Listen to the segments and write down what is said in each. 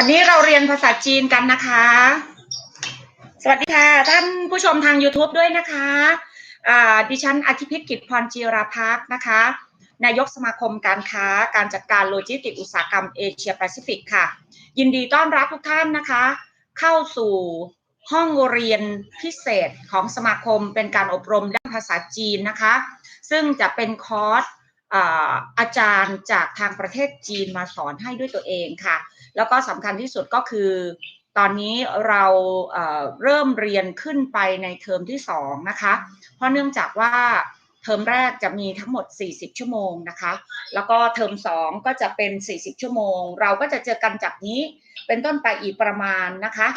วันนี้เราเรียนภาษาจีนกันนะคะ สวัสดีค่ะ ท่านผู้ชมทาง YouTube ด้วยนะคะดิฉันอาทิพิษกิจพรจีราพักนะคะ นายกสมาคมการค้า การจัดการโลจิสติกส์อุตสาหกรรมเอเชียแปซิฟิกค่ะ ยินดีต้อนรับทุกท่านนะคะ เข้าสู่ห้องเรียนพิเศษของสมาคมเป็นการอบรมด้านภาษาจีนนะคะ ซึ่งจะเป็นคอร์สอาจารย์จากทางประเทศจีนมาสอนให้ด้วยตัวเองค่ะ แล้วก็สำคัญที่สุดก็คือ ตอนนี้เราเเริ่มเรียนขึ้นไปในเทอมที่สองนะคะ เพราะเนื่องจากว่าเทอมแรกจะมีทั้งหมด 40 ชั่วโมงนะคะ แล้วก็เทอมสองก็จะเป็น 40 ชั่วโมง เราก็จะเจอกันจากนี้เป็นต้นไปอีกประมาณนะคะ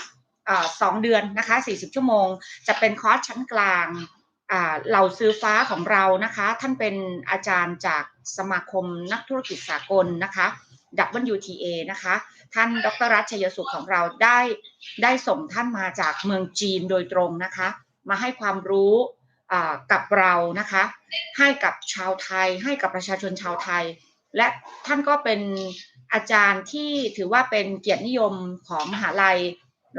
สองเดือนนะคะ 40 ชั่วโมง จะเป็นคอร์สชั้นกลางเหล่าซื้อฟ้าของเรานะคะ ท่านเป็นอาจารย์จากสมาคมนักธุรกิจสากลนะคะ WTA นะคะ ท่านดรรัชชัยสุขของเราได้ได้ส่งท่านมาจากเมืองจีนโดยตรงนะคะ มาให้ความรู้กับเรานะคะ ให้กับชาวไทย ให้กับประชาชนชาวไทย และท่านก็เป็นอาจารย์ที่ถือว่าเป็นเกียรตินิยมของมหาลัย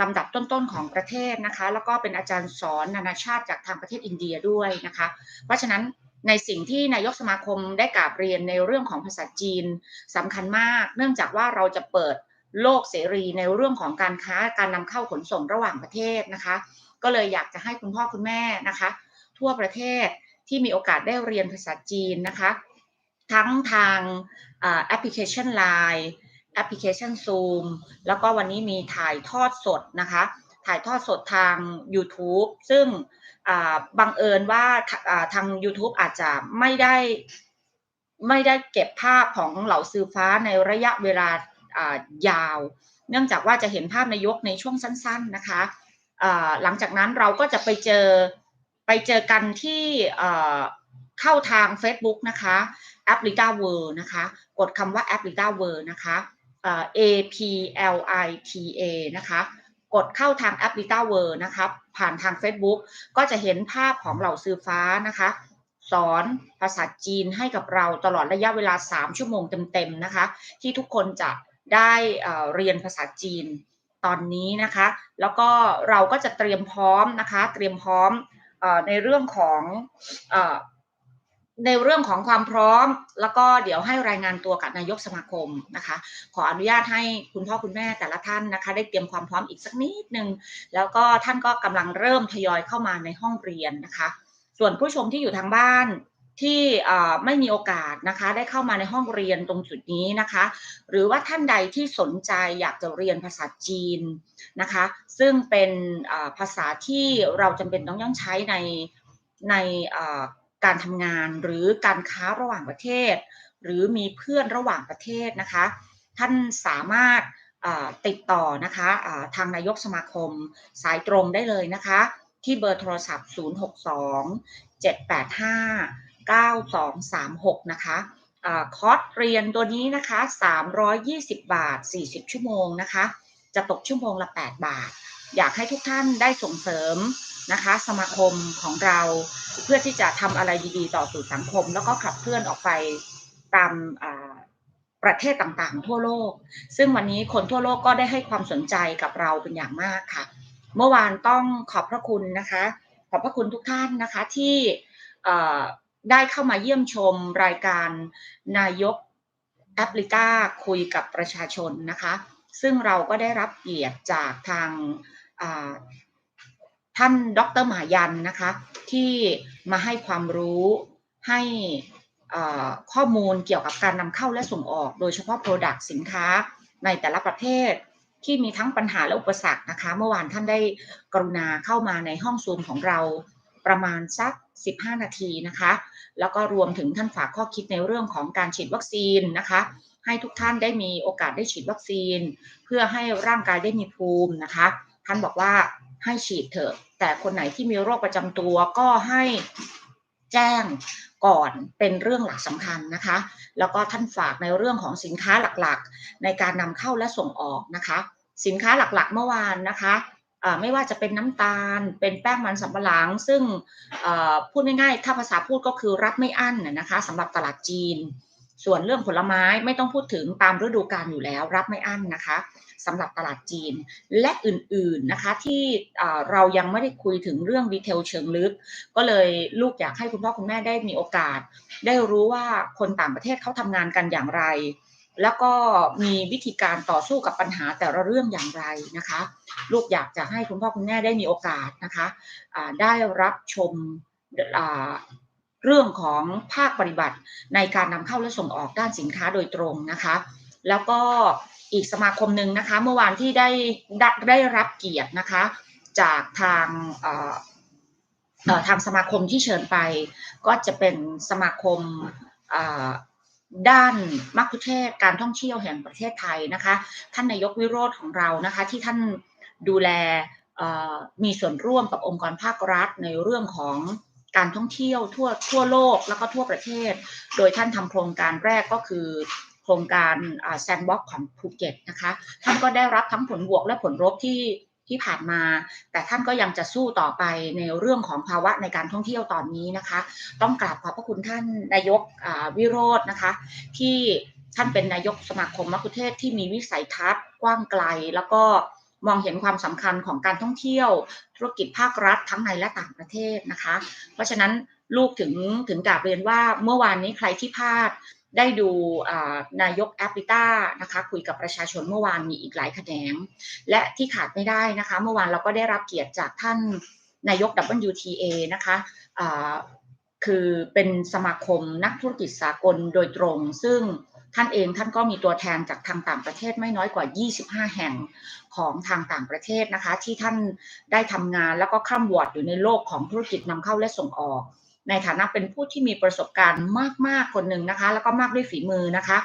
ลำดับต้นๆของประเทศนะคะ แล้วก็เป็นอาจารย์สอนนานาชาติจากทางประเทศอินเดียด้วยนะคะ เพราะฉะนั้น ในสิ่งที่นายกสมาคมได้กราบเรียนในเรื่องของภาษาจีนสำคัญมาก เนื่องจากว่าเราจะเปิดโลกเสรีในเรื่องของการค้าการนำเข้าขนส่งระหว่างประเทศนะคะ ก็เลยอยากจะให้คุณพ่อคุณแม่นะคะ ทั่วประเทศที่มีโอกาสได้เรียนภาษาจีนนะคะ ทั้งทางแอปพลิเคชัน Line แอปพลิเคชัน Zoom แล้วก็วันนี้มีถ่ายทอดสดนะคะ ถ่ายทอดสดทาง YouTube ซึ่งบังเอิญว่าทาง YouTube อาจจะไม่ได้ไม่ได้เก็บภาพของเหล่าซื้อฟ้าในระยะเวลายาว เนื่องจากว่าจะเห็นภาพนายกในช่วงสั้น ๆนะคะหลังจากนั้นเราก็จะไปเจอไปเจอกันที่เข้าทาง Facebook นะคะแอปลิก้าเวิร์นะคะ กดคำว่าแอปลิก้าเวิร์นะคะเอ่อ A P L I T A นะคะ กดเข้าทางแอปลิก้าเวิร์นะคะผ่านทาง Facebook ก็จะเห็นภาพของเหล่าซื้อฟ้านะคะ สอนภาษาจีนให้กับเราตลอดระยะเวลา 3 ชั่วโมงเต็มๆนะคะ ที่ทุกคนจะได้เรียนภาษาจีนตอนนี้นะคะ แล้วก็เราก็จะเตรียมพร้อมนะคะ เตรียมพร้อมในเรื่องของ ในเรื่องของความพร้อม แล้วก็เดี๋ยวให้รายงานตัวกับนายกสมาคมนะคะ ขออนุญาตให้คุณพ่อคุณแม่แต่ละท่านนะคะ ได้เตรียมความพร้อมอีกสักนิดนึงแล้วก็ท่านก็กำลังเริ่มทยอยเข้ามาในห้องเรียนนะคะ ส่วนผู้ชมที่อยู่ทางบ้านที่ไม่มีโอกาสนะคะได้เข้ามาในห้องเรียนตรงจุดนี้นะคะ หรือว่าท่านใดที่สนใจอยากจะเรียนภาษาจีนนะคะ ซึ่งเป็นภาษาที่เราจำเป็นต้องย่องใช้ในใน การทำงานหรือการค้าระหว่างประเทศ หรือมีเพื่อนระหว่างประเทศนะคะ ท่านสามารถติดต่อนะคะทางนายกสมาคมสายตรงได้เลยนะคะ ที่เบอร์โทรศัพท์ 062 785 9236 นะคะอาคอร์สเรียนตัวนี้นะคะ 320 บาท 40 ชั่วโมงนะคะ จะตกชั่วโมงละ 8 บาท อยากให้ทุกท่านได้ส่งเสริม นะคะ สมาคมของเราเพื่อที่จะทำอะไรดีๆ ต่อสู่สังคม แล้วก็ขับเคลื่อนออกไปตามประเทศต่างๆ ทั่วโลก ซึ่งวันนี้คนทั่วโลกก็ได้ให้ความสนใจกับเราเป็นอย่างมากค่ะ เมื่อวานต้องขอบพระคุณนะคะ ขอบพระคุณทุกท่านนะคะที่ได้เข้ามาเยี่ยมชมรายการนายกแอปลิก้าคุยกับประชาชนนะคะ ซึ่งเราก็ได้รับเกียรติจากทาง ท่านดรหมายันนะคะ ที่มาให้ความรู้ให้ข้อมูลเกี่ยวกับการนำเข้าและส่งออก โดยเฉพาะ Product สินค้าในแต่ละประเทศที่มีทั้งปัญหาและอุปสรรคนะคะ เมื่อวานท่านได้กรุณาเข้ามาในห้องซูมของเราประมาณสัก 15 นาทีนะคะ แล้วก็รวมถึงท่านฝากข้อคิดในเรื่องของการฉีดวัคซีนนะคะ ให้ทุกท่านได้มีโอกาสได้ฉีดวัคซีน เพื่อให้ร่างกายได้มีภูมินะคะ ท่านบอกว่า ให้ฉีดเถอะ แต่คนไหนที่มีโรคประจำตัวก็ให้แจ้งก่อนเป็นเรื่องหลักสำคัญนะคะ แล้วก็ท่านฝากในเรื่องของสินค้าหลักๆ ในการนำเข้าและส่งออกนะคะ สินค้าหลักๆ เมื่อวานนะคะไม่ว่าจะเป็นน้ำตาล เป็นแป้งมันสำปะหลัง ซึ่งพูดง่ายๆ ถ้าภาษาพูดก็คือรับไม่อั้นนะคะสำหรับตลาดจีน ส่วนเรื่องผลไม้ไม่ต้องพูดถึงตามฤดูกาลอยู่แล้ว รับไม่อั้นนะคะ สำหรับตลาดจีน และอื่นๆนะคะที่เรายังไม่ได้คุยถึงเรื่องดีเทลเชิงลึก ก็เลยลูกอยากให้คุณพ่อคุณแม่ได้มีโอกาส ได้รู้ว่าคนต่างประเทศเขาทำงานกันอย่างไร แล้วก็มีวิธีการต่อสู้กับปัญหาแต่ละเรื่องอย่างไรนะคะ ลูกอยากจะให้คุณพ่อคุณแม่ได้มีโอกาสนะคะะได้รับชมเรื่องของภาคปฏิบัติในการนำเข้าและส่งออกด้านสินค้าโดยตรงนะคะ แล้วก็ อีกสมาคมหนึ่งนะคะ เมื่อวานที่ได้ได้รับเกียรตินะคะ จากทางทางสมาคมที่เชิญไป ก็จะเป็นสมาคมด้านมักคุเทศการท่องเที่ยวแห่งประเทศไทยนะคะ ท่านนายกวิโรธของเรานะคะ ที่ท่านดูแลมีส่วนร่วมกับองค์กรภาครัฐในเรื่องของการท่องเที่ยวทั่วทั่วโลกแล้วก็ทั่วประเทศ โดยท่านทำโครงการแรกก็คือ โครงการแซนด์บ็อกของภูเก็ตนะคะ ท่านก็ได้รับทั้งผลบวกและผลลบที่ที่ผ่านมา แต่ท่านก็ยังจะสู้ต่อไปในเรื่องของภาวะในการท่องเที่ยวตอนนี้นะคะ ต้องกราบขอบพระคุณท่านนายกวิโรจน์นะคะ ที่ท่านเป็นนายกสมาคมมัคุเทศที่มีวิสัยทัศน์กว้างไกล แล้วก็มองเห็นความสำคัญของการท่องเที่ยว ธุรกิจภาครัฐทั้งในและต่างประเทศนะคะ เพราะฉะนั้นลูกถึงถึงกาบเรียนว่าเมื่อวานนี้ใครที่พลาดได้ดูนายกแอปริต้านะคะคุยกับประชาชนเมื่อวานมีอีกหลายแขนง และที่ขาดไม่ได้นะคะ เมื่อวานเราก็ได้รับเกียรติจากท่านนายก WTA นะคะคือเป็นสมาคมนักธุรกิจสากลโดยตรง ซึ่งท่านเองท่านก็มีตัวแทนจากทางต่างประเทศไม่น้อยกว่า 25 แห่งของทางต่างประเทศนะคะ ที่ท่านได้ทำงานแล้วก็ข้ามวอดอยู่ในโลกของธุรกิจนำเข้าและส่งออก ในฐานะเป็นผู้ที่มีประสบการณ์มากๆคนหนึ่งนะคะ แล้วก็มากด้วยฝีมือนะคะ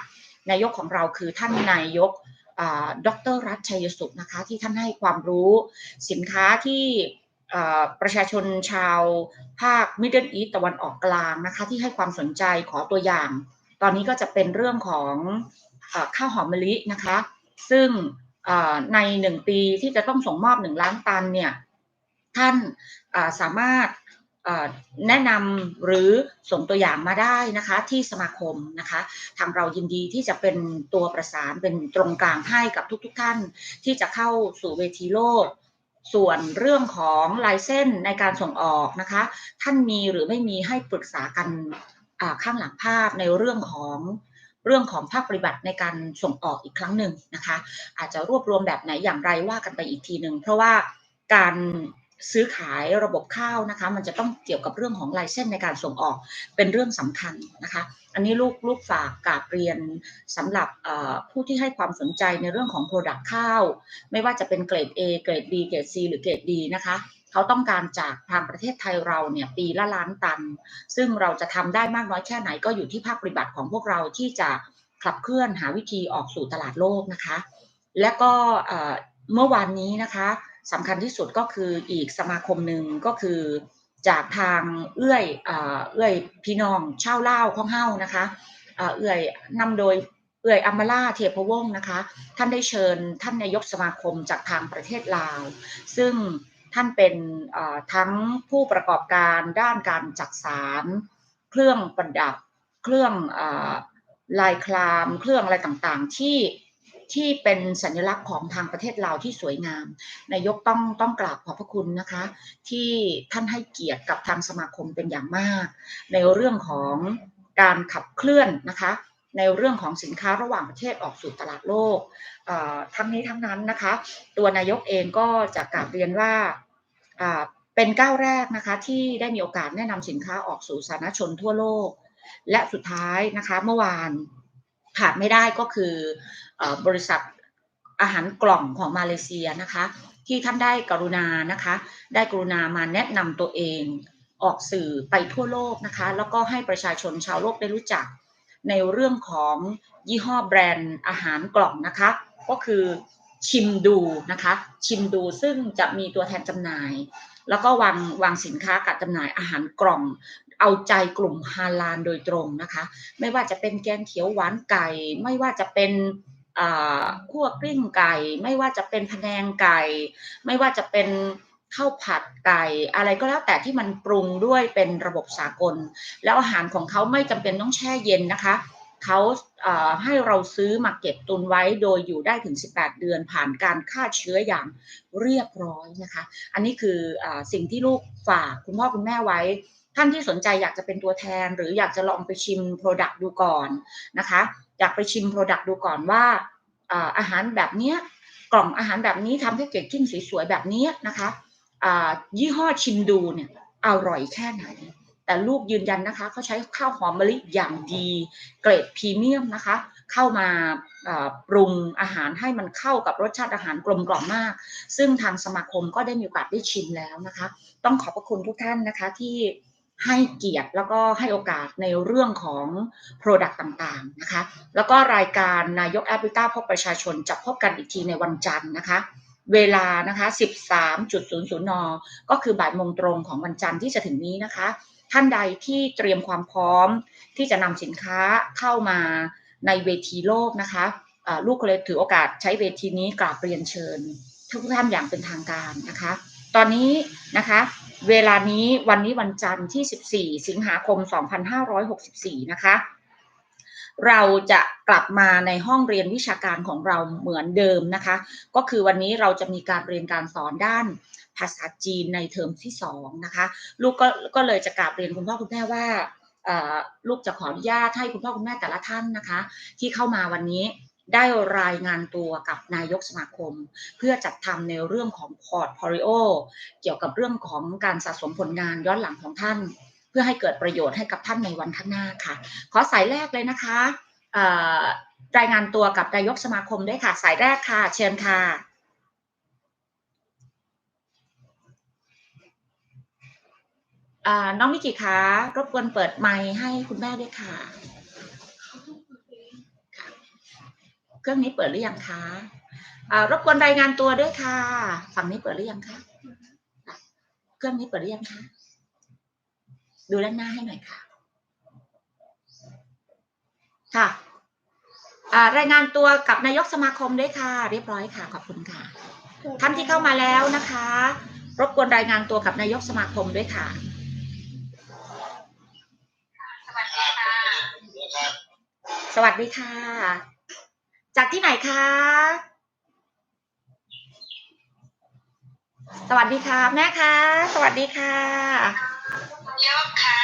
นายกของเราคือท่านนายกดรรัชชัยสุขนะคะที่ท่านให้ความรู้สินค้าที่ประชาชนชาวภาคมิดเดิลอีสตะวันออกกลางนะคะ ที่ให้ความสนใจขอตัวอย่าง ตอนนี้ก็จะเป็นเรื่องของอข้าวหอมมะลินะคะ ซึ่งในหนึ่งปีที่จะต้องส่งมอบหนึ่งล้านตันเนี่ยท่านสามารถ แนะนำหรือส่งตัวอย่างมาได้นะคะที่สมาคมนะคะทางเรายินดีที่จะเป็นตัวประสานเป็นตรงกลางให้กับทุกๆทท่าน ที่จะเข้าสู่เวทีโลก ส่วนเรื่องของลายเส้นในการส่งออกนะคะ ท่านมีหรือไม่มีให้ปรึกษากันข้างหลังภาพในเรื่องของเรื่องของภาคปฏิบัติในการส่งออกอีกครั้งหนึ่งนะคะ อาจจะรวบรวมแบบไหนอย่างไรว่ากันไปอีกทีหนึ่งเพราะว่าการ ซื้อขายระบบข้าวนะคะ มันจะต้องเกี่ยวกับเรื่องของลายเส้นในการส่งออกเป็นเรื่องสำคัญนะคะ อันนี้ลูกลูกฝากกาบเรียนสำหรับผู้ที่ให้ความสนใจในเรื่องของ Product ข้าว ไม่ว่าจะเป็นเกรด A เกรด B เกรด C หรือเกรด D นะคะเขาต้องการจากทางประเทศไทยเราเนี่ยปีละล้านตัน ซึ่งเราจะทำได้มากน้อยแค่ไหนก็อยู่ที่ภาคปฏิบัติของพวกเราที่จะขับเคลื่อนหาวิธีออกสู่ตลาดโลกนะคะ และก็ เมื่อวานนี้นะคะสำคัญที่สุดก็คืออีกสมาคมหนึ่งก็คือจากทางเอื้อยเอื้อยพี่น้องเช่าเล่าข้องเฮ้านะคะเอื้อยนำโดยเอื้อยอัมมาลาเทพวงศ์นะคะ ท่านได้เชิญท่านนายกสมาคมจากทางประเทศลาว ซึ่งท่านเป็นทั้งผู้ประกอบการด้านการจักสารเครื่องประดับเครื่องลายคลาม เครื่องอะไรต่างๆ ที่ ที่เป็นสัญลักษณ์ของทางประเทศลาที่สวยงาม นายกต้องต้องกราบขอบพระคุณนะคะ ที่ท่านให้เกียรติกับทางสมาคมเป็นอย่างมาก ในเรื่องของการขับเคลื่อนนะคะในเรื่องของสินค้าระหว่างประเทศออกสู่ตลาดโลก ทั้งนี้ทั้งนั้นนะคะ ตัวนายกเองก็จะกราบเรียนว่าเป็นก้าวแรกนะคะที่ได้มีโอกาสแนะนำสินค้าออกสู่สาธารณชนทั่วโลก และสุดท้ายนะคะเมื่อวาน ขาดไม่ได้ก็คือบริษัทอาหารกล่องของมาเลเซียนะคะ ที่ท่านได้กรุณานะคะ ได้กรุณามาแนะนำตัวเองออกสื่อไปทั่วโลกนะคะ แล้วก็ให้ประชาชนชาวโลกได้รู้จัก ในเรื่องของยี่ห้อแบรนด์อาหารกล่องนะคะ ก็คือชิมดูนะคะ ชิมดูซึ่งจะมีตัวแทนจำหน่าย แล้วก็วางวางสินค้ากัดจำหน่ายอาหารกล่อง เอาใจกลุ่มฮาลานโดยตรงนะคะ ไม่ว่าจะเป็นแกงเขียวหวานไก่ ไม่ว่าจะเป็นคั่วกลิ้งไก่ ไม่ว่าจะเป็นพะแนงไก่ ไม่ว่าจะเป็นข้าวผัดไก่อะไรก็แล้วแต่ที่มันปรุงด้วยเป็นระบบสากล แล้วอาหารของเขาไม่จำเป็นต้องแช่เย็นนะคะเขาให้เราซื้อมาเก็บตุนไว้โดยอยู่ได้ถึง 18 เดือนผ่านการฆ่าเชื้ออย่างเรียบร้อยนะคะ อันนี้คืออสิ่งที่ลูกฝากคุณพ่อคุณแม่ไว้ ท่านที่สนใจอยากจะเป็นตัวแทน หรืออยากจะลองไปชิม Product ดูก่อนนะคะ อยากไปชิม Product ดูก่อนว่าอาหารแบบเนี้ยกล่องอาหารแบบนี้ทำให้เกจจิ้งสวยๆแบบนี้นะคะยี่ห้อชิมดูเนี่ยอร่อยแค่ไหน แต่ลูกยืนยันนะคะเขาใช้ข้าวหอมมะลิอย่างดีเกรดพรีเมียมนะคะ เข้ามาปรุงอาหารให้มันเข้ากับรสชาติอาหารกลมกล่อมมาก ซึ่งทางสมาคมก็ได้มีโอกาสได้ชิมแล้วนะคะ ต้องขอบพระคุณทุกท่านนะคะที่ ให้เกียรติแล้วก็ให้โอกาสในเรื่องของ Product ต่างๆนะคะแล้วก็รายการนายกแอฟริกาพบประชาชนจะพบกันอีกทีในวันจันทร์นะคะ เวลานะคะ 13.00 น ก็คือบ่ายโมงตรงของวันจันทร์ที่จะถึงนี้นะคะ ท่านใดที่เตรียมความพร้อมที่จะนำสินค้าเข้ามาในเวทีโลกนะคะลูกก็เลยถือโอกาสใช้เวทีนี้กราบเรียนเชิญทุกท่านอย่างเป็นทางการนะคะ ตอนนี้นะคะ เวลานี้วันนี้วันจันทร์ที่ 14 สิงหาคม 2564 นะคะ เราจะกลับมาในห้องเรียนวิชาการของเราเหมือนเดิมนะคะ ก็คือวันนี้เราจะมีการเรียนการสอนด้านภาษาจีนในเทอมที่2นะคะ ลูกก็ก็เลยจะกราบเรียนคุณพ่อคุณแม่ว่าลูกจะขออนุญาตให้คุณพ่อคุณแม่แต่ละท่านนะคะ ที่เข้ามาวันนี้ ได้รายงานตัวกับนายกสมาคม เพื่อจัดทำในเรื่องของพอร์ตโฟลิโอเกี่ยวกับเรื่องของการสะสมผลงานย้อนหลังของท่าน เพื่อให้เกิดประโยชน์ให้กับท่านในวันข้างหน้าค่ะ ขอสายแรกเลยนะคะรายงานตัวกับนายกสมาคมด้วยค่ะ สายแรกค่ะ เชิญค่ะน้องมิกิคะรบกวนเปิดไมค์ให้คุณแม่ด้วยค่ะ เครื่องนี้เปิดหรือยังคะอ่ารบกวนรายงานตัวด้วยค่ะ ฝั่งนี้เปิดหรือยังคะอะเครื่องนี้เปิดหรือยังคะ ดูด้านหน้าให้หน่อยค่ะ ค่ะอ่ารายงานตัวกับนายกสมาคมด้วยค่ะ เรียบร้อยค่ะ ขอบคุณค่ะ ท่านที่เข้ามาแล้วนะคะ รบกวนรายงานตัวกับนายกสมาคมด้วยค่ะ สวัสดีค่ะ สวัสดีค่ะ จากที่ไหนคะ สวัสดีค่ะแม่คะ สวัสดีค่ะยกค่ะ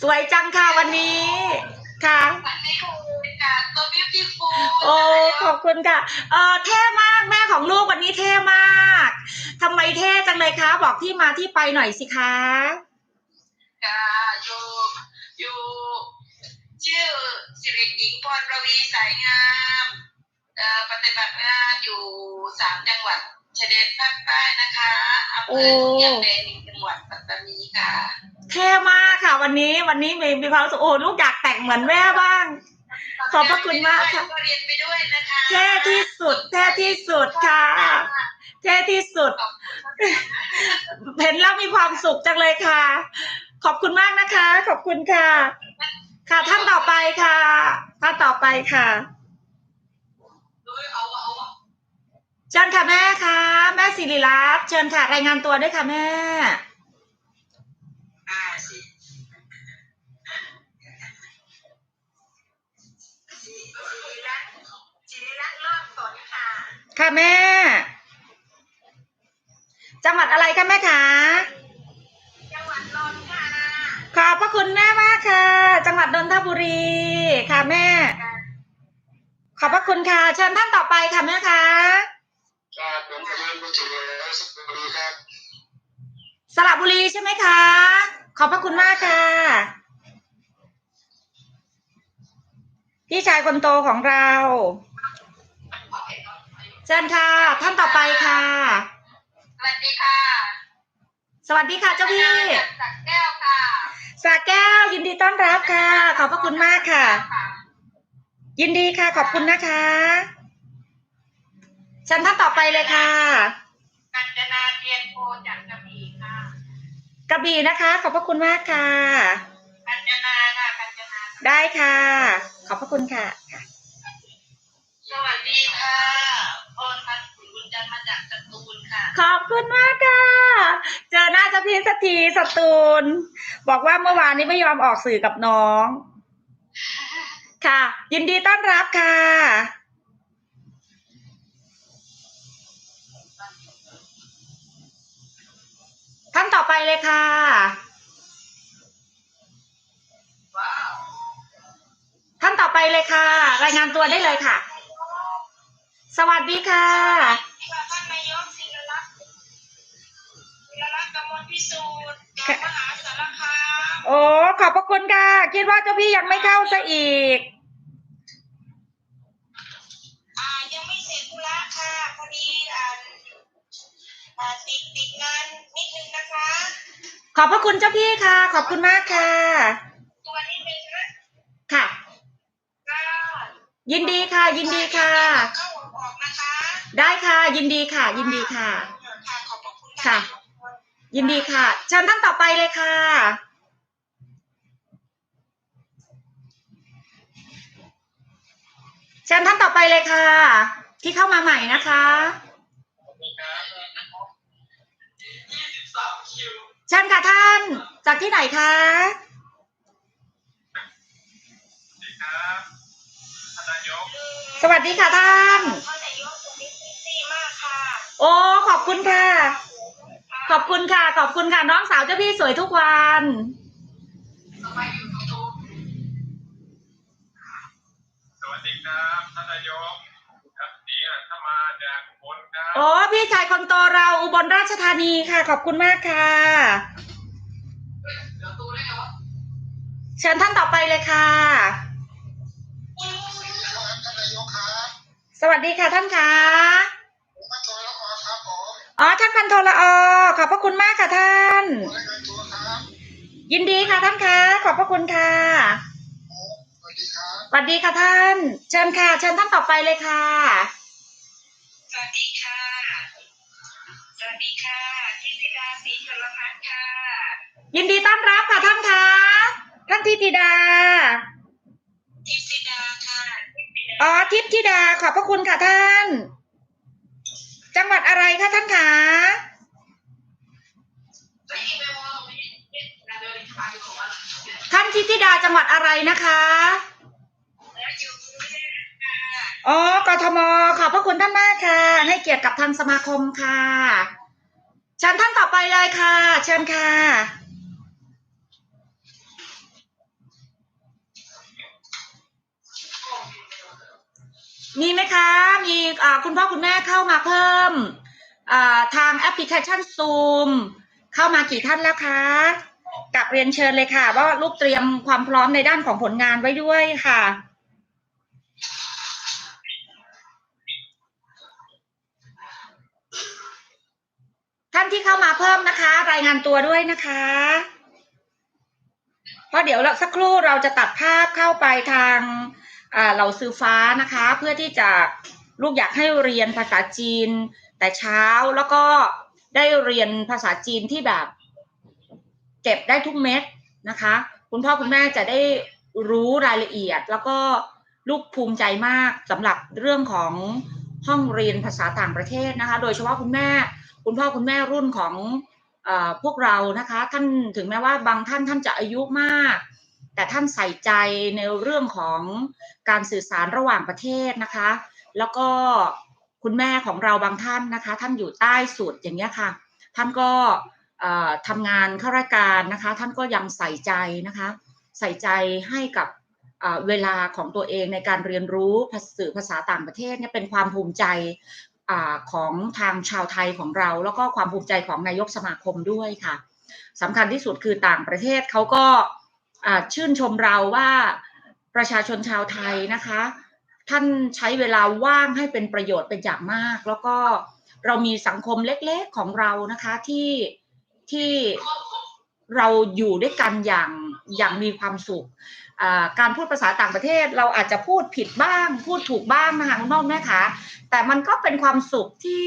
สวยจังค่ะวันนี้ ค่ะวันนี้คุณค่ะตัว beautiful โอ้ขอบคุณค่ะ เออเท่มากแม่ของลูกวันนี้เท่มากทำไมเท่จังเลยคะ บอกที่มาที่ไปหน่อยสิคะค่ะอยู่อยู่ ชื่อสิริหญิงพรประวีสายงามเอ่อปฏิบัติงานอยู่สามจังหวัดชายแดนภาคใต้นะคะอำเภอทุ่งยางแดงจังหวัดปัตตานีค่ะเท่มากค่ะ วันนี้วันนี้มีมีความรู้สุขโอ้ลูกอยากแต่งเหมือนแม่บ้าง ขอบพระคุณมากค่ะก็เรียนไปด้วยนะคะเท่ที่สุดเท่ที่สุดค่ะเท่ที่สุดขอบคุณค่ะเห็นแล้วมีความสุขจังเลยค่ะ ขอบคุณมากนะคะ ขอบคุณค่ะ ค่ะท่านต่อไปค่ะท่านต่อไปค่ะเอาเอาเชิญค่ะแม่ค่ะ แม่สิริรัตน์เชิญค่ะรายงานตัวด้วยค่ะแม่อ่าสิสิริรัตน์สิริรัตน์รอดสนค่ะค่ะแม่ จังหวัดอะไรคะแม่คะ ขอบพระคุณแม่มากค่ะ จังหวัดนนทบุรีค่ะแม่ ขอบพระคุณค่ะ เชิญท่านต่อไปค่ะแม่คะครับผมกำลังมาถึงแล้วสวัสดีครับสระบุรีใช่ไหมคะ ขอบพระคุณมากค่ะ พี่ชายคนโตของเรา เชิญค่ะ ท่านต่อไปค่ะ สวัสดีค่ะ สวัสดีค่ะเจ้าพี่สักแก้วค่ะ สาแก้วยินดีต้อนรับค่ะ ขอบพระคุณมากค่ะ ยินดีค่ะ ขอบคุณนะคะเชิญท่านต่อไปเลยค่ะ กัญจนาเทียนโพจากกระบี่ค่ะกระบี่นะคะ ขอบพระคุณมากค่ะ กัญจนาค่ะกัญจนาได้ค่ะ ขอบพระคุณค่ะค่ะสวัสดีค่ะโอนพันธุ์ขุนบุญจันทร์มาจากสตูลค่ะ ขอบคุณมากค่ะ เจอหน้าเจ้าพี่สักทีสตูล บอกว่าเมื่อวานนี้ไม่ยอมออกสื่อกับน้อง ค่ะ ยินดีต้อนรับค่ะท่านต่อไปเลยค่ะท่านต่อไปเลยค่ะ รายงานตัวได้เลยค่ะ สวัสดีค่ะท่านนายกศิรลักษณ์ศิรลักษณ์กมลพิสูจน์ จากมหาสารคามโอ้ขอบพระคุณค่ะ คิดว่าเจ้าพี่ยังไม่เข้าซะอีก อ่ายังไม่เสร็จธุระค่ะ พอดีอ่าอ่าติดติดงานนิดนึงนะคะ ขอบพระคุณเจ้าพี่ค่ะ ขอบคุณมากค่ะ ตัวนิดนึงนะค่ะ ค่ะยินดีค่ะ ยินดีค่ะ เข้าออกนะคะได้ค่ะ ยินดีค่ะ ยินดีค่ะ ค่ะขอบพระคุณค่ะ ยินดีค่ะเชิญท่านต่อไปเลยค่ะ เชิญท่านต่อไปเลยค่ะ ที่เข้ามาใหม่นะคะเชิญค่ะท่าน จากที่ไหนคะสวัสดีค่ะท่าน โอ้ ขอบคุณค่ะ ขอบคุณค่ะ ขอบคุณค่ะ น้องสาวเจ้าพี่สวยทุกวันสวัสดีครับท่านนายกครับดีอะถ้ามาจากอุบลครับโอ้พี่ชายคนโตเราอุบลราชธานีค่ะ ขอบคุณมากค่ะเชิญท่านต่อไปเลยค่ะท่านนายกครับสวัสดีค่ะท่านคะ อ๋อท่านพันโทละออขอบพระคุณมากค่ะท่านรายงานตัวครับยินดีค่ะท่านคะขอบพระคุณค่ะสวัสดีครับสวัสดีค่ะท่าน เชิญค่ะ เชิญท่านต่อไปเลยค่ะสวัสดีค่ะสวัสดีค่ะทิติดาศรีชลพัฒน์ค่ะ ยินดีต้อนรับค่ะท่านคะท่านทิติดาทิติดาค่ะทิติดาอ๋อทิพย์ธิดาขอบพระคุณค่ะท่าน จังหวัดอะไรคะท่านคะท่านทิติดาจังหวัดอะไรนะคะแล้วอยู่กรุงเทพค่ะอ๋อกทมขอบพระคุณท่านมากค่ะ ให้เกียรติกับทางสมาคมค่ะเชิญท่านต่อไปเลยค่ะ เชิญค่ะ มีไหมคะ มีคุณพ่อคุณแม่เข้ามาเพิ่มทางแอปพลิเคชัน Zoom เข้ามากี่ท่านแล้วคะกลับเรียนเชิญเลยค่ะ ว่าลูกเตรียมความพร้อมในด้านของผลงานไว้ด้วยค่ะ ท่านที่เข้ามาเพิ่มนะคะ รายงานตัวด้วยนะคะ เพราะเดี๋ยวสักครู่เราจะตัดภาพเข้าไปทาง เหล่าซื้อฟ้านะคะ เพื่อที่จะลูกอยากให้เรียนภาษาจีน แต่เช้าแล้วก็ได้เรียนภาษาจีนที่แบบเก็บได้ทุกเม็ดนะคะ คุณพ่อคุณแม่จะได้รู้รายละเอียด แล้วก็ลูกภูมิใจมากสำหรับเรื่องของห้องเรียนภาษาต่างประเทศนะคะ โดยเฉพาะคุณแม่ คุณพ่อคุณแม่รุ่นของอพวกเรานะคะ ท่านถึงแม้ว่าบางท่านท่านจะอายุมาก แต่ท่านใส่ใจในเรื่องของการสื่อสารระหว่างประเทศนะคะ แล้วก็คุณแม่ของเราบางท่านนะคะ ท่านอยู่ใต้สุดอย่างเงี้ยค่ะ ท่านก็ทำงานข้าราชการนะคะ ท่านก็ยังใส่ใจนะคะ ใส่ใจให้กับเวลาของตัวเองในการเรียนรู้ภาษาสื่อภาษาต่างประเทศเนี่ยเป็นความภูมิใจอของทางชาวไทยของเรา แล้วก็ความภูมิใจของนายกสมาคมด้วยค่ะสำคัญที่สุดคือต่างประเทศเขาก็ ชื่นชมเราว่าประชาชนชาวไทยนะคะ ท่านใช้เวลาว่างให้เป็นประโยชน์เป็นอย่างมาก แล้วก็เรามีสังคมเล็กๆของเรานะคะที่ที่เราอยู่ด้วยกันอย่างอย่างมีความสุข การพูดภาษาต่างประเทศเราอาจจะพูดผิดบ้าง พูดถูกบ้างนะคะคุณพ่อคุณแม่คะแต่มันก็เป็นความสุขที่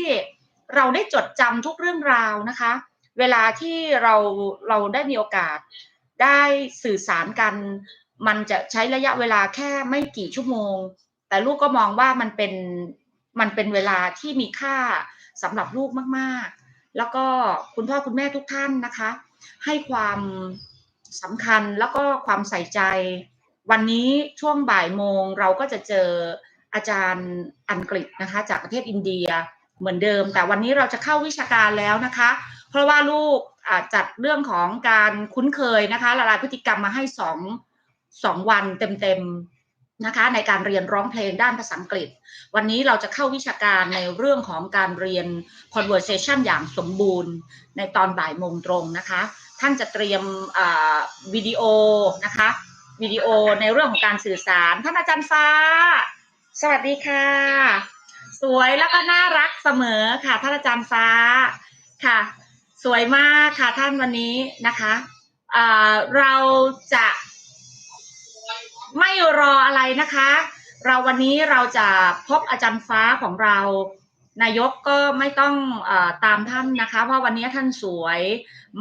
เราได้จดจำทุกเรื่องราวนะคะ เวลาที่เราเราได้มีโอกาส ได้สื่อสารกัน มันจะใช้ระยะเวลาแค่ไม่กี่ชั่วโมง แต่ลูกก็มองว่ามันเป็นมันเป็นเวลาที่มีค่าสำหรับลูกมากๆ แล้วก็คุณพ่อคุณแม่ทุกท่านนะคะ ให้ความสำคัญแล้วก็ความใส่ใจ วันนี้ช่วงบ่ายโมงเราก็จะเจออาจารย์อังกฤษนะคะ จากประเทศอินเดียเหมือนเดิม แต่วันนี้เราจะเข้าวิชาการแล้วนะคะ เพราะว่าลูก จัดเรื่องของการคุ้นเคยนะคะละลายพฤติกรรมมาให้สองสองวันเต็มๆนะคะในการเรียนร้องเพลงด้านภาษาอังกฤษ วันนี้เราจะเข้าวิชาการในเรื่องของการเรียน conversation อย่างสมบูรณ์ในตอนบ่ายโมงตรงนะคะ ท่านจะเตรียมวิดีโอนะคะวิดีโอในเรื่องของการสื่อสาร ท่านอาจารย์ฟ้า สวัสดีค่ะ สวยแล้วก็น่ารักเสมอค่ะท่านอาจารย์ฟ้าค่ะ สวยมากค่ะท่านวันนี้นะคะเราจะไม่รออะไรนะคะ เราวันนี้เราจะพบอาจารย์ฟ้าของเรา นายกก็ไม่ต้องอตามท่านนะคะเพราะวันนี้ท่านสวย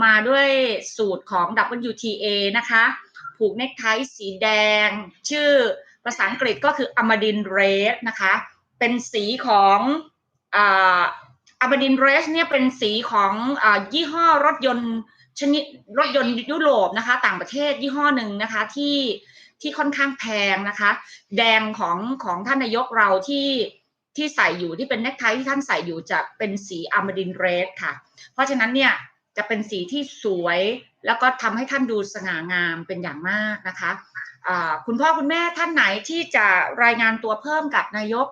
มาด้วยสูตรของ WTA นะคะ ผูกเนคไทสีแดง ชื่อภาษาอังกฤษก็คืออมดินเรสนะคะ เป็นสีของอ m มาดินเรสเนี่ยเป็นสีของอยี่ห้อรถยนต์ชนิดรถยนต์ยุโรปนะคะ ต่างประเทศยี่ห้อหนึ่งนะคะที่ที่ค่อนข้างแพงนะคะ แดงของของท่านนายกเราที่ที่ใส่อยู่ที่เป็นเนคไทที่ท่านใส่อยู่จะเป็นสีอ m มาดินเรสค่ะ เพราะฉะนั้นเนี่ยจะเป็นสีที่สวยแล้วก็ทำให้ท่านดูสง่างามเป็นอย่างมากนะคะคุณพ่อคุณแม่ท่านไหนที่จะรายงานตัวเพิ่มกับนายก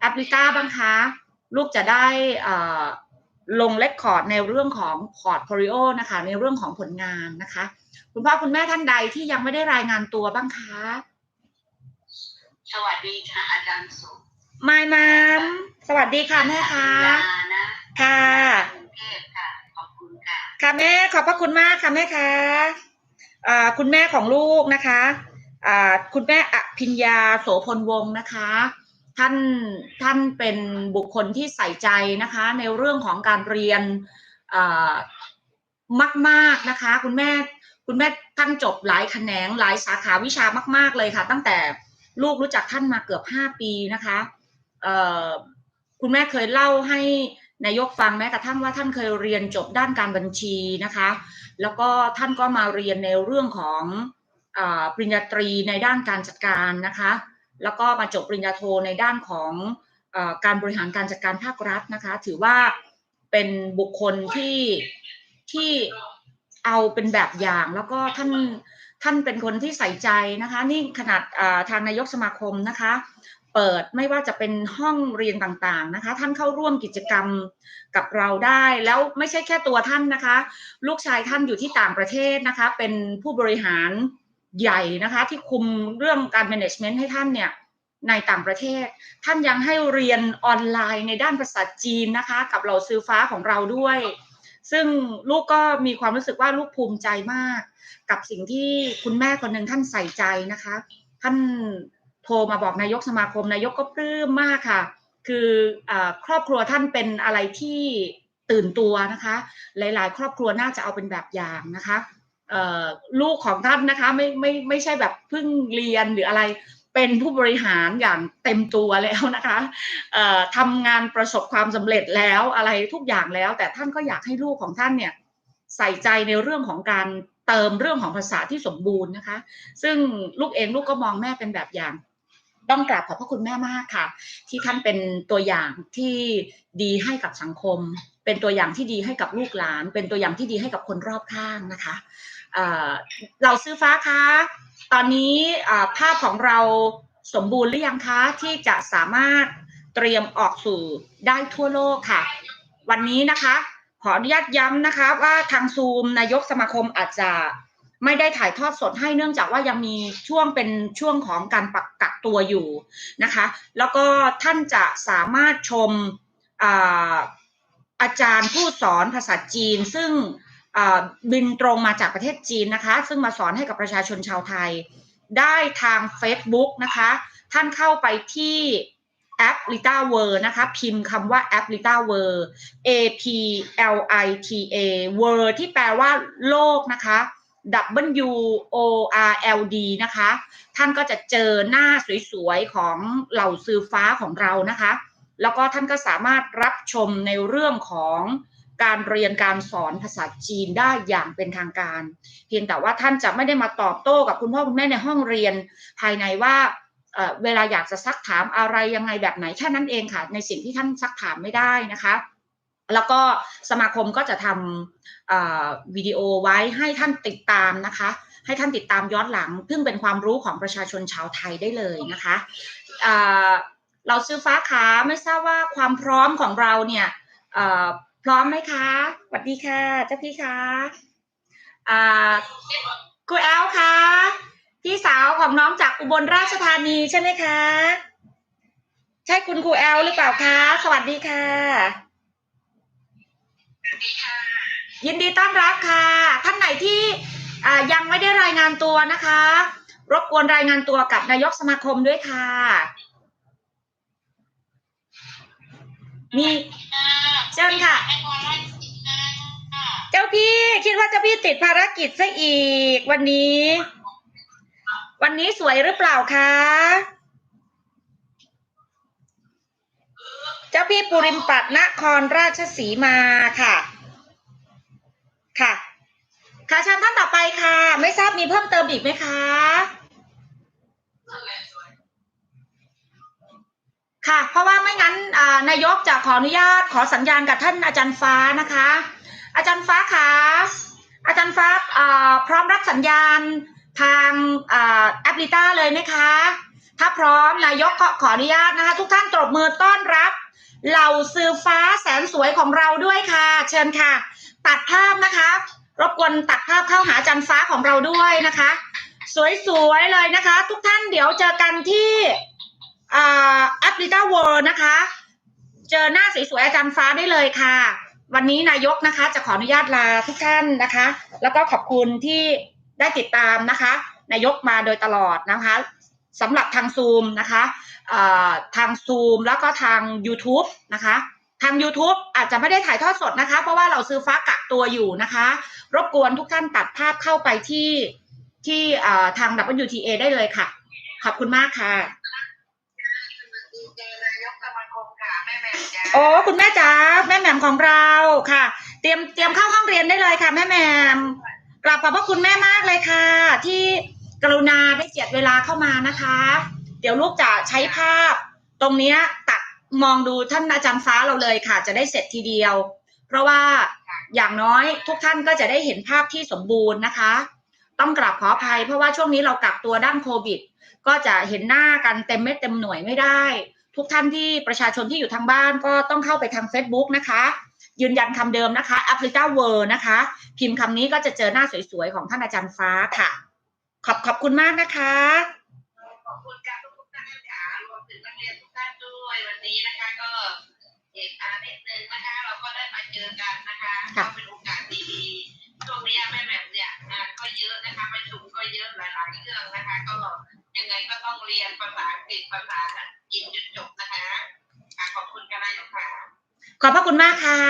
แอปลิต้าบ้างคะ ลูกจะได้อ่าลงเลคคอร์ดในเรื่องของพอร์ตโฟลิโอนะคะ ในเรื่องของผลงานนะคะ คุณพ่อคุณแม่ท่านใดที่ยังไม่ได้รายงานตัวบ้างคะ สวัสดีค่ะอาจารย์สุมายมามสวัสดีค่ะแม่คะลานะค่ะกรุงเทพค่ะขอบคุณค่ะ ค่ะแม่ขอบพระคุณมากค่ะแม่คะอ่าคุณแม่ของลูกนะคะอ่าคุณแม่อภิญญาโสพลวงศ์นะคะ ท่านท่านเป็นบุคคลที่ใส่ใจนะคะ ในเรื่องของการเรียนอ่ามากๆนะคะ คุณแม่คุณแม่ท่านจบหลายแขนงหลายสาขาวิชามาก ๆเลยค่ะ ตั้งแต่ลูกรู้จักท่านมาเกือบห้าปีนะคะคุณแม่เคยเล่าให้นายกฟังแม้กระทั่งว่าท่านเคยเรียนจบด้านการบัญชีนะคะ แล้วก็ท่านก็มาเรียนในเรื่องของอปริญญาตรีในด้านการจัดการนะคะ แล้วก็มาจบปริญญาโทในด้านของอการบริหารการจัดการภาครัฐนะคะ ถือว่าเป็นบุคคลที่ที่เอาเป็นแบบอย่าง แล้วก็ท่านท่านเป็นคนที่ใส่ใจนะคะ นี่ขนาดทางนายกสมาคมนะคะ เปิดไม่ว่าจะเป็นห้องเรียนต่างๆนะคะ ท่านเข้าร่วมกิจกรรมกับเราได้ แล้วไม่ใช่แค่ตัวท่านนะคะ ลูกชายท่านอยู่ที่ต่างประเทศนะคะ เป็นผู้บริหาร ใหญ่นะคะ ที่คุมเรื่องการ management ให้ท่านเนี่ยในต่างประเทศ ท่านยังให้เรียนออนไลน์ในด้านภาษาจีนนะคะ กับเราซื้อฟ้าของเราด้วย ซึ่งลูกก็มีความรู้สึกว่าลูกภูมิใจมาก กับสิ่งที่คุณแม่คนหนึ่งท่านใส่ใจนะคะ ท่านโทรมาบอกนายกสมาคมนายกก็ปลื้มมากค่ะ คืออครอบครัวท่านเป็นอะไรที่ตื่นตัวนะคะ หลาย ๆ ครอบครัวน่าจะเอาเป็นแบบอย่างนะคะ ลูกของท่านนะคะไม่ไม่ไม่ใช่แบบเพิ่งเรียนหรืออะไรเป็นผู้บริหารอย่างเต็มตัวแล้วนะคะทำงานประสบความสำเร็จแล้วอะไรทุกอย่างแล้ว แต่ท่านก็อยากให้ลูกของท่านเนี่ยใส่ใจในเรื่องของการเติมเรื่องของภาษาที่สมบูรณ์นะคะ ซึ่งลูกเองลูกก็มองแม่เป็นแบบอย่าง ต้องกราบขอบพระคุณแม่มากค่ะ ที่ท่านเป็นตัวอย่างที่ดีให้กับสังคม เป็นตัวอย่างที่ดีให้กับลูกหลาน เป็นตัวอย่างที่ดีให้กับคนรอบข้างนะคะ เราซื้อฟ้าคะตอนนี้ภาพของเราสมบูรณ์หรือยังคะที่จะสามารถเตรียมออกสู่ได้ทั่วโลกค่ะ วันนี้นะคะ ขออนุญาตย้ำนะคะ ว่าทางซูมนายกสมาคมอาจจะไม่ได้ถ่ายทอดสดให้เนื่องจากว่ายังมีช่วงเป็นช่วงของการปักกักตัวอยู่นะคะ แล้วก็ท่านจะสามารถชมอาอาจารย์ผู้สอนภาษาจีน ซึ่ง บินตรงมาจากประเทศจีนนะคะ ซึ่งมาสอนให้กับประชาชนชาวไทย ได้ทาง Facebook นะคะ ท่านเข้าไปที่แอป Lita w o r นะคะ พิมพ์คำว่าแอป Lita w o r A P L I T A World ที่แปลว่าโลกนะคะ W O R L D นะคะ ท่านก็จะเจอหน้าสวยๆ ของเหล่าซื้อฟ้าของเรานะคะ แล้วก็ท่านก็สามารถรับชมในเรื่องของ การเรียนการสอนภาษาจีนได้อย่างเป็นทางการ เพียงแต่ว่าท่านจะไม่ได้มาตอบโต้กับคุณพ่อคุณแม่ในห้องเรียนภายในว่าเวลาอยากจะซักถามอะไรยังไงแบบไหนแค่นั้นเองค่ะ ในสิ่งที่ท่านซักถามไม่ได้นะคะ แล้วก็สมาคมก็จะทำวิดีโอไว้ให้ท่านติดตามนะคะ ให้ท่านติดตามย้อนหลัง ซึ่งเป็นความรู้ของประชาชนชาวไทยได้เลยนะคะเราซื้อฟ้าขาไม่ทราบว่าความพร้อมของเราเนี่ย พร้อมไหมคะสวัสดีค่ะ เจ้าพี่คะอ่าครูแอลคะพี่สาวของน้องจากอุบลราชธานีใช่ไหมคะ ใช่คุณครูแอลหรือเปล่าคะ สวัสดีค่ะสวัสดีค่ะยินดีต้อนรับค่ะ ท่านไหนที่อ่ายังไม่ได้รายงานตัวนะคะ รบกวนรายงานตัวกับนายกสมาคมด้วยค่ะ มี เชิญค่ะให้พรราชสีมาค่ะ เจ้าพี่คิดว่าเจ้าพี่ติดภารกิจซะอีกวันนี้ วันนี้สวยหรือเปล่าคะ เจ้าพี่ปุริมปัตนครราชสีมาค่ะ ค่ะ ค่ะเชิญท่านต่อไปค่ะ ไม่ทราบมีเพิ่มเติมอีกไหมคะ ค่ะ เพราะว่าไม่งั้นนายกจะขออนุญาตขอสัญญาณกับท่านอาจารย์ฟ้านะคะ อาจารย์ฟ้าคะอาจารย์ฟ้าพร้อมรับสัญญาณทางอแอปลิต้าเลยไหมคะ ถ้าพร้อมนายกก็ขออนุญาตนะคะ ทุกท่านตบมือต้อนรับ เหล่าซื้อฟ้าแสนสวยของเราด้วยค่ะ เชิญค่ะ ตัดภาพนะคะ รบกวนตัดภาพเข้าหาอาจารย์ฟ้าของเราด้วยนะคะ สวยๆเลยนะคะ ทุกท่านเดี๋ยวเจอกันที่แอ ปลิต้าเวิร์นะคะ เจอหน้าสวยๆอาจารย์ฟ้าได้เลยค่ะ วันนี้นายกนะคะ จะขออนุญาตลาทุกท่านนะคะ แล้วก็ขอบคุณที่ได้ติดตามนะคะ นายกมาโดยตลอดนะคะสำหรับทางซูมนะคะทางซูมแล้วก็ทาง YouTube นะคะทาง YouTube อาจจะไม่ได้ถ่ายทอดสดนะคะ เพราะว่าเราซื้อฟ้ากักตัวอยู่นะคะ รบกวนทุกท่านตัดภาพเข้าไปที่ที่เอ่อทาง WTA ได้เลยค่ะ ขอบคุณมากค่ะ โอ้คุณแม่จ๋าแม่แหม่มของเราค่ะ เตรียมเตรียมเข้าห้องเรียนได้เลยค่ะ แม่แหม่มกราบขอบพระคุณแม่มากเลยค่ะ ที่กรุณาได้เจียดเวลาเข้ามานะคะ เดี๋ยวลูกจะใช้ภาพ ตรงเนี้ยตัดมองดูท่านอาจารย์ฟ้าเราเลยค่ะ จะได้เสร็จทีเดียว เพราะว่าอย่างน้อยทุกท่านก็จะได้เห็นภาพที่สมบูรณ์นะคะ ต้องกราบขออภัย เพราะว่าช่วงนี้เรากักตัวด้านโควิด ก็จะเห็นหน้ากันเต็มเม็ดเต็มหน่วยไม่ได้ ทุกท่านที่ประชาชนที่อยู่ทางบ้านก็ต้องเข้าไปทาง Facebook นะคะ ยืนยันคำเดิมนะคะ a p p l i c a w o r l d นะคะ พิมพ์คำนี้ก็จะเจอหน้าสวยๆ ของท่านอาจารย์ฟ้าค่ะ ขอบขอบคุณมากนะคะ ขอบคุณกับทุกท่านค่ะรวมถึงนักเรียนทุกท่านด้วยวันนี้นะคะก็เอกอาร์นิดนึงนะคะเราก็ได้มาเจอกันนะคะค่ะก็เป็นโอกาสดีๆช่วงนี้แม่แบบเนี่ยงานก็เยอะนะคะประชุมก็เยอะหลายๆเรื่องนะคะก็ ยังไงก็ต้องเรียนภาษาอังกฤษภาษาจีนจนจบนะคะขอบคุณกันนายกค่ะขอบพระคุณมากค่ะ